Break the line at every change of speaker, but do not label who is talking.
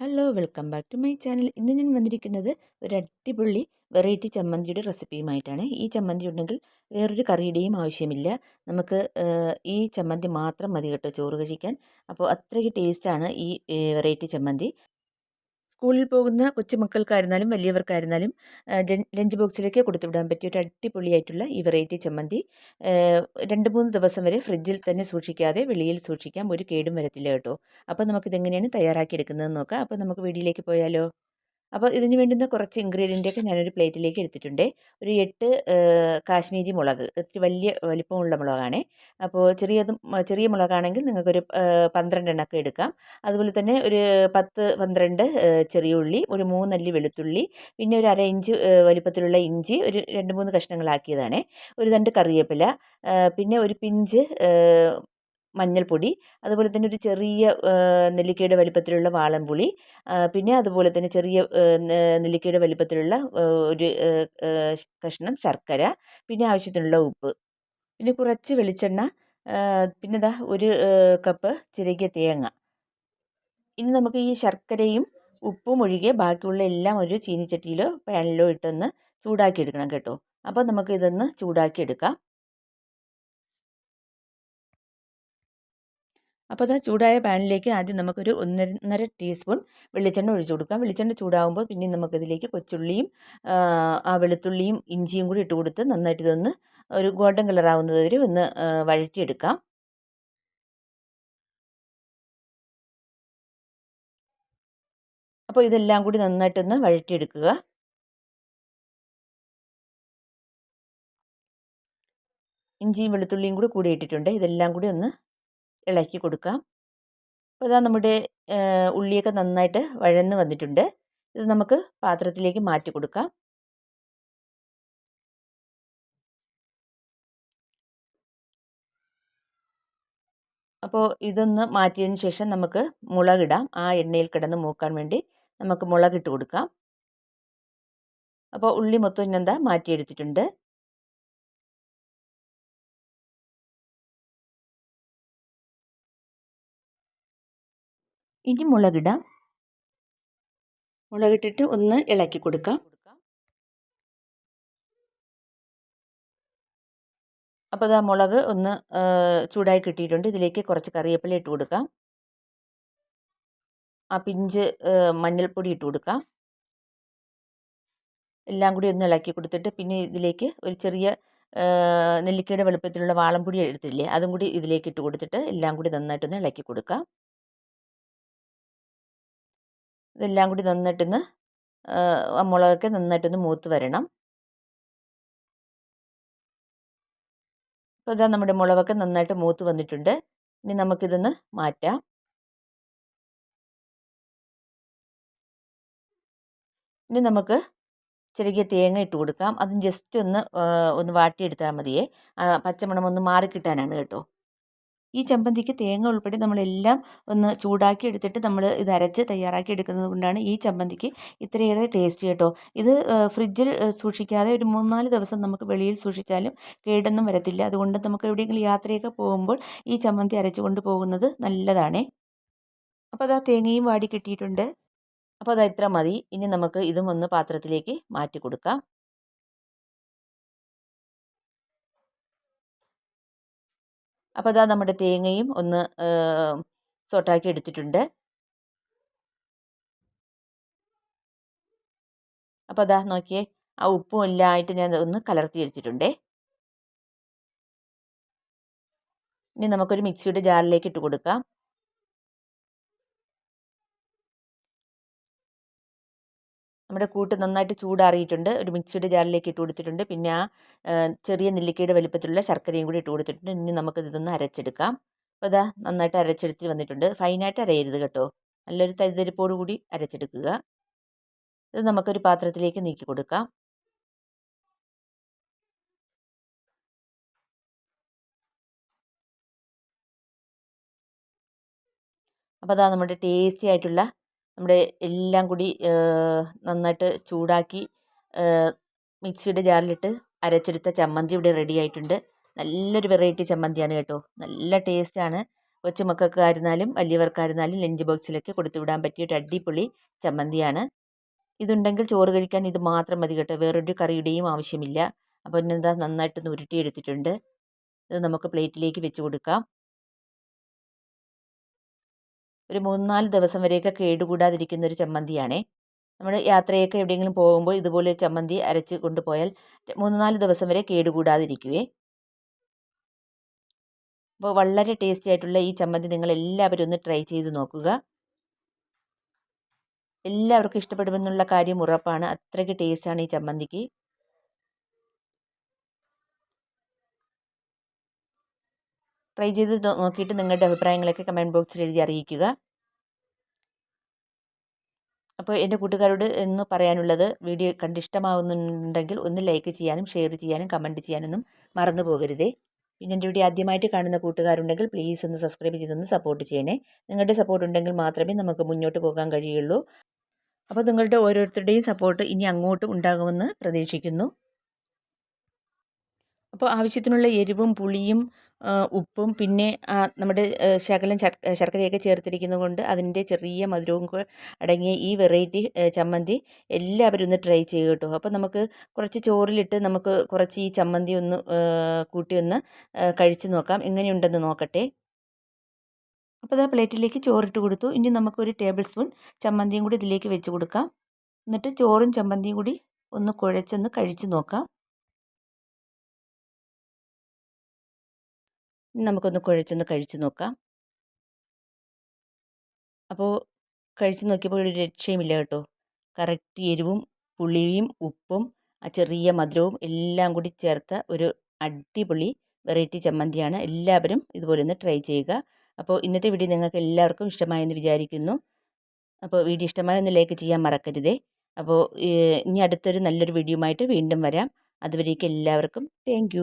Hello welcome back to my channel ഇന്ന് ഞാൻ വന്നിരിക്കുന്നത് ഒരു അടിപൊളി വെറൈറ്റി ചമ്മന്തിയുടെ റെസിപ്പിയുമായിട്ടാണ് ഈ ചമ്മന്തി ഉണ്ടെങ്കിൽ വേറൊരു കറിയുടെയും ആവശ്യമില്ല. നമുക്ക് ഈ ചമ്മന്തി മാത്രം മതി കേട്ടോ ചോറ് കഴിക്കാൻ. അപ്പോൾ അത്രയ്ക്ക് ടേസ്റ്റാണ് ഈ വെറൈറ്റി ചമ്മന്തി. സ്കൂളിൽ പോകുന്ന കൊച്ചുമക്കൾക്കായിരുന്നാലും വലിയവർക്കായിരുന്നാലും ലഞ്ച് ബോക്സിലേക്ക് കൊടുത്തു വിടാൻ പറ്റിയ ഒരു അടിപൊളിയായിട്ടുള്ള ഈ വെറൈറ്റി ചമ്മന്തി. രണ്ട് മൂന്ന് ദിവസം വരെ ഫ്രിഡ്ജിൽ തന്നെ സൂക്ഷിക്കാതെ വെളിയിൽ സൂക്ഷിക്കാം ഒരു കേടും വരത്തില്ല കേട്ടോ. അപ്പോൾ നമുക്കിതെങ്ങനെയാണ് തയ്യാറാക്കി എടുക്കുന്നതെന്ന് നോക്കാം. അപ്പോൾ നമുക്ക് വീഡിയോയിലേക്ക് പോയാലോ? അപ്പോൾ ഇതിന് വേണ്ടുന്ന കുറച്ച് ഇൻഗ്രീഡിയന്റൊക്കെ ഞാനൊരു പ്ലേറ്റിലേക്ക് എടുത്തിട്ടുണ്ട്. ഒരു എട്ട് കാശ്മീരി മുളക്. ഇത്തിരി വലിയ വലിപ്പമുള്ള മുളകാണ്. അപ്പോൾ ചെറിയതും ചെറിയ മുളകാണെങ്കിൽ നിങ്ങൾക്കൊരു പന്ത്രണ്ടെണ്ണമൊക്കെ എടുക്കാം. അതുപോലെ തന്നെ ഒരു പത്ത് പന്ത്രണ്ട് ചെറിയ ഉള്ളി ഒരു മൂന്നല്ലി വെളുത്തുള്ളി പിന്നെ ഒരു അര ഇഞ്ച് വലിപ്പത്തിലുള്ള ഇഞ്ചി ഒരു രണ്ട് മൂന്ന് കഷ്ണങ്ങളാക്കിയതാണ്. ഒരു രണ്ട് കറിവേപ്പില പിന്നെ ഒരു പിഞ്ച് മഞ്ഞൾപ്പൊടി അതുപോലെ തന്നെ ഒരു ചെറിയ നെല്ലിക്കയുടെ വലിപ്പത്തിലുള്ള വാളൻപുളി പിന്നെ അതുപോലെ തന്നെ ചെറിയ നെല്ലിക്കയുടെ വലിപ്പത്തിലുള്ള ഒരു കഷ്ണം ശർക്കര പിന്നെ ആവശ്യത്തിനുള്ള ഉപ്പ്. പിന്നെ കുറച്ച് വെളിച്ചെണ്ണ പിന്നെ ദാ ഒരു കപ്പ് ചിരകിയ തേങ്ങ. ഇനി നമുക്ക് ഈ ശർക്കരയും ഉപ്പും ഒഴികെ ബാക്കിയുള്ള എല്ലാം ഒരു ചീനിച്ചട്ടിയിലോ പാനിലോ ഇട്ടൊന്ന് ചൂടാക്കി എടുക്കണം കേട്ടോ. അപ്പോൾ നമുക്ക് ഇതൊന്ന് ചൂടാക്കി എടുക്കാം അപ്പോൾ അത് ചൂടായ പാനിലേക്ക് ആദ്യം നമുക്കൊരു ഒന്നര ടീസ്പൂൺ വെളിച്ചെണ്ണ ഒഴിച്ചു കൊടുക്കാം. വെളിച്ചെണ്ണ ചൂടാകുമ്പോൾ പിന്നെ നമുക്കിതിലേക്ക് കൊച്ചുള്ളിയും ആ വെളുത്തുള്ളിയും ഇഞ്ചിയും കൂടി ഇട്ട് കൊടുത്ത് നന്നായിട്ട് ഇതൊന്ന് ഒരു ഗോൾഡൻ കളർ ആവുന്നത് വരെ ഒന്ന് വഴറ്റിയെടുക്കാം. അപ്പോൾ ഇതെല്ലാം കൂടി നന്നായിട്ടൊന്ന് വഴറ്റിയെടുക്കുക. ഇഞ്ചിയും വെളുത്തുള്ളിയും കൂടി കൂടി ഇട്ടിട്ടുണ്ട്. ഇതെല്ലാം കൂടി ഒന്ന് ഇളക്കി കൊടുക്കാം. അപ്പോൾ ഇതാ നമ്മുടെ ഉള്ളിയൊക്കെ നന്നായിട്ട് വഴന്ന് വന്നിട്ടുണ്ട്. ഇത് നമുക്ക് പാത്രത്തിലേക്ക് മാറ്റി കൊടുക്കാം. അപ്പോൾ ഇതൊന്ന് മാറ്റിയതിന് ശേഷം നമുക്ക് മുളകിടാം. ആ എണ്ണയിൽ കിടന്ന് മൂക്കാൻ വേണ്ടി നമുക്ക് മുളകിട്ട് കൊടുക്കാം. അപ്പോൾ ഉള്ളി മൊത്തം ഇന്നെന്താ? മാറ്റിയെടുത്തിട്ടുണ്ട്. ഇനി മുളകിടാം. മുളകിട്ടിട്ട് ഒന്ന് ഇളക്കി കൊടുക്കാം. അപ്പോൾ ആ മുളക് ഒന്ന് ചൂടായി കിട്ടിയിട്ടുണ്ട്. ഇതിലേക്ക് കുറച്ച് കറിവേപ്പില ഇട്ട് കൊടുക്കാം. ആ പിഞ്ച് മഞ്ഞൾപ്പൊടി ഇട്ട് കൊടുക്കാം. എല്ലാം കൂടി ഒന്ന് ഇളക്കി കൊടുത്തിട്ട് പിന്നെ ഇതിലേക്ക് ഒരു ചെറിയ നെല്ലിക്കയുടെ വലുപ്പത്തിലുള്ള വാളംപൊടി എടുത്തില്ലേ അതും കൂടി ഇതിലേക്ക് ഇട്ട് കൊടുത്തിട്ട് എല്ലാം കൂടി നന്നായിട്ടൊന്ന് ഇളക്കി കൊടുക്കാം. ഇതെല്ലാം കൂടി നന്നായിട്ടൊന്ന് മുളകൊക്കെ നന്നായിട്ടൊന്ന് മൂത്ത് വരണം. അപ്പോൾ ഇതാ നമ്മുടെ മുളകൊക്കെ നന്നായിട്ട് മൂത്ത് വന്നിട്ടുണ്ട്. ഇനി നമുക്കിതൊന്ന് മാറ്റാം. ഇനി നമുക്ക് ചെറിയ തേങ്ങ ഇട്ട് കൊടുക്കാം. അതും ജസ്റ്റ് ഒന്ന് ഒന്ന് വാട്ടിയെടുത്താൽ മതിയേ. പച്ചമണം ഒന്ന് മാറിക്കിട്ടാനാണ് കേട്ടോ. ഈ ചമ്മന്തിക്ക് തേങ്ങ ഉൾപ്പെടെ നമ്മളെല്ലാം ഒന്ന് ചൂടാക്കി എടുത്തിട്ട് നമ്മൾ ഇത് അരച്ച് തയ്യാറാക്കി എടുക്കുന്നത് കൊണ്ടാണ് ഈ ചമ്മന്തിക്ക് ഇത്രയേറെ ടേസ്റ്റ് കേട്ടോ. ഇത് ഫ്രിഡ്ജിൽ സൂക്ഷിക്കാതെ ഒരു മൂന്നാൽ ദിവസം നമുക്ക് വെളിയിൽ സൂക്ഷിച്ചാലും കേടൊന്നും വരത്തില്ല. അതുകൊണ്ട് നമുക്ക് എവിടെയെങ്കിലും യാത്രയൊക്കെ പോകുമ്പോൾ ഈ ചമ്മന്തി അരച്ചു കൊണ്ട് പോകുന്നത് നല്ലതാണേ. അപ്പോൾ അതാ തേങ്ങയും വാടി കിട്ടിയിട്ടുണ്ട്. അപ്പോൾ അതാ ഇത്ര മതി. ഇനി നമുക്ക് ഇതും ഒന്ന് പാത്രത്തിലേക്ക് മാറ്റി കൊടുക്കാം. അപ്പോൾ അതാ നമ്മുടെ തേങ്ങയും ഒന്ന് സോട്ടാക്കി എടുത്തിട്ടുണ്ട്. അപ്പോൾ അതാ നോക്കിയേ ആ ഉപ്പും എല്ലാമായിട്ട് ഞാൻ ഒന്ന് കലർത്തി എടുത്തിട്ടുണ്ടേ. ഇനി നമുക്കൊരു മിക്സിയുടെ ജാറിലേക്ക് ഇട്ട് കൊടുക്കാം. നമ്മുടെ കൂട്ട് നന്നായിട്ട് ചൂടാറിയിട്ടുണ്ട്. ഒരു മിക്സിയുടെ ജാറിലേക്ക് ഇട്ട് കൊടുത്തിട്ടുണ്ട്. പിന്നെ ആ ചെറിയ നെല്ലിക്കയുടെ വലിപ്പത്തിലുള്ള ശർക്കരയും കൂടി ഇട്ട് കൊടുത്തിട്ടുണ്ട്. ഇനി നമുക്ക് ഇതൊന്ന് അരച്ചെടുക്കാം. അപ്പോൾ ഇതാ നന്നായിട്ട് അരച്ചെടുത്ത് വന്നിട്ടുണ്ട്. ഫൈനായിട്ട് അരയരുത് കേട്ടോ. നല്ലൊരു തരിതരിപ്പോടു കൂടി അരച്ചെടുക്കുക. ഇത് നമുക്കൊരു പാത്രത്തിലേക്ക് നീക്കി കൊടുക്കാം. അപ്പോൾ അതാ നമ്മുടെ ടേസ്റ്റി ആയിട്ടുള്ള നമ്മുടെ എല്ലാം കൂടി നന്നായിട്ട് ചൂടാക്കി മിക്സിയുടെ ജാറിലിട്ട് അരച്ചെടുത്ത ചമ്മന്തി ഇവിടെ റെഡി ആയിട്ടുണ്ട്. നല്ലൊരു വെറൈറ്റി ചമ്മന്തിയാണ് കേട്ടോ. നല്ല ടേസ്റ്റാണ് കൊച്ചുമക്കൾക്കായിരുന്നാലും വലിയവർക്കായിരുന്നാലും ലഞ്ച് ബോക്സിലൊക്കെ കൊടുത്തു വിടാൻ പറ്റിയ ഒരു അടിപൊളി ചമ്മന്തിയാണ്. ഇതുണ്ടെങ്കിൽ ചോറ് കഴിക്കാൻ ഇത് മാത്രം മതി കേട്ടോ. വേറൊരു കറിയുടെയും ആവശ്യമില്ല. അപ്പോൾ ഇന്നെന്താ? നന്നായിട്ടൊന്ന് ഉരുട്ടിയെടുത്തിട്ടുണ്ട്. ഇത് നമുക്ക് പ്ലേറ്റിലേക്ക് വെച്ച് കൊടുക്കാം. ഒരു മൂന്ന് നാല് ദിവസം വരെയൊക്കെ കേടുകൂടാതിരിക്കുന്ന ഒരു ചമ്മന്തിയാണേ. നമ്മൾ യാത്രയൊക്കെ എവിടെയെങ്കിലും പോകുമ്പോൾ ഇതുപോലെ ചമ്മന്തി അരച്ച് കൊണ്ടുപോയാൽ മൂന്ന് നാല് ദിവസം വരെ കേടുകൂടാതിരിക്കുവേ. അപ്പോൾ വളരെ ടേസ്റ്റി ആയിട്ടുള്ള ഈ ചമ്മന്തി നിങ്ങൾ എല്ലാവരും ഒന്ന് ട്രൈ ചെയ്ത് നോക്കുക. എല്ലാവർക്കും ഇഷ്ടപ്പെടുമെന്നുള്ള കാര്യം ഉറപ്പാണ്. അത്രയ്ക്ക് ടേസ്റ്റാണ് ഈ ചമ്മന്തിക്ക്. ട്രൈ ചെയ്ത് നോക്കിയിട്ട് നിങ്ങളുടെ അഭിപ്രായങ്ങളൊക്കെ കമന്റ് ബോക്സിൽ എഴുതി അറിയിക്കുക. അപ്പോൾ എന്റെ കൂട്ടുകാരോട് എന്ന് പറയാനുള്ളത് വീഡിയോ കണ്ടിഷ്ടമാവുന്നുണ്ടെങ്കിൽ ഒന്ന് ലൈക്ക് ചെയ്യാനും ഷെയർ ചെയ്യാനും കമന്റ് ചെയ്യാനൊന്നും മറന്നു പോകരുതേ. പിന്നെ എന്റെ വീഡിയോ ആദ്യമായിട്ട് കാണുന്ന കൂട്ടുകാരുണ്ടെങ്കിൽ പ്ലീസ് ഒന്ന് സബ്സ്ക്രൈബ് ചെയ്തൊന്ന് സപ്പോർട്ട് ചെയ്യണേ. നിങ്ങളുടെ സപ്പോർട്ട് ഉണ്ടെങ്കിൽ മാത്രമേ നമുക്ക് മുന്നോട്ട് പോകാൻ കഴിയുള്ളൂ. അപ്പോൾ നിങ്ങളുടെ ഓരോരുത്തരുടെയും സപ്പോർട്ട് ഇനി അങ്ങോട്ടും ഉണ്ടാകുമെന്ന് പ്രതീക്ഷിക്കുന്നു. അപ്പോൾ ആവശ്യത്തിനുള്ള എരിവും പുളിയും ഉപ്പും പിന്നെ നമ്മുടെ ശകലം ശർക്കരയൊക്കെ ചേർത്തിരിക്കുന്നത് കൊണ്ട് അതിന്റെ ചെറിയ മധുരവും അടങ്ങിയ ഈ വെറൈറ്റി ചമ്മന്തി എല്ലാവരും ഒന്ന് ട്രൈ ചെയ്യുക കേട്ടോ. അപ്പോൾ നമുക്ക് കുറച്ച് ചോറിലിട്ട് നമുക്ക് കുറച്ച് ഈ ചമ്മന്തി ഒന്ന് കൂട്ടി ഒന്ന് കഴിച്ച് നോക്കാം. എങ്ങനെയുണ്ടെന്ന് നോക്കട്ടെ. അപ്പോൾ അത് പ്ലേറ്റിലേക്ക് ചോറിട്ട് കൊടുത്തു. ഇനി നമുക്കൊരു ടേബിൾ സ്പൂൺ ചമ്മന്തിയും കൂടി ഇതിലേക്ക് വെച്ച് കൊടുക്കാം. എന്നിട്ട് ചോറും ചമ്മന്തിയും കൂടി ഒന്ന് കുഴച്ചൊന്ന് കഴിച്ച് നോക്കാം. നമുക്കൊന്ന് കുഴച്ചൊന്ന് കഴിച്ചു നോക്കാം. അപ്പോൾ കഴിച്ചു നോക്കിയപ്പോൾ ഒരു രക്ഷയുമില്ല കേട്ടോ. കറക്റ്റ് എരിവും പുളിയും ഉപ്പും ആ ചെറിയ മധുരവും എല്ലാം കൂടി ചേർത്ത ഒരു അടിപൊളി വെറൈറ്റി ചമ്മന്തിയാണ്. എല്ലാവരും ഇതുപോലെ ഒന്ന് ട്രൈ ചെയ്യുക. അപ്പോൾ ഇന്നത്തെ വീഡിയോ നിങ്ങൾക്ക് എല്ലാവർക്കും ഇഷ്ടമായെന്ന് വിചാരിക്കുന്നു. അപ്പോൾ വീഡിയോ ഇഷ്ടമായ ഒന്ന് ലൈക്ക് ചെയ്യാൻ മറക്കരുതേ. അപ്പോൾ ഇനി അടുത്തൊരു നല്ലൊരു വീഡിയോ ആയിട്ട് വീണ്ടും വരാം. അതുവരേക്കും എല്ലാവർക്കും താങ്ക്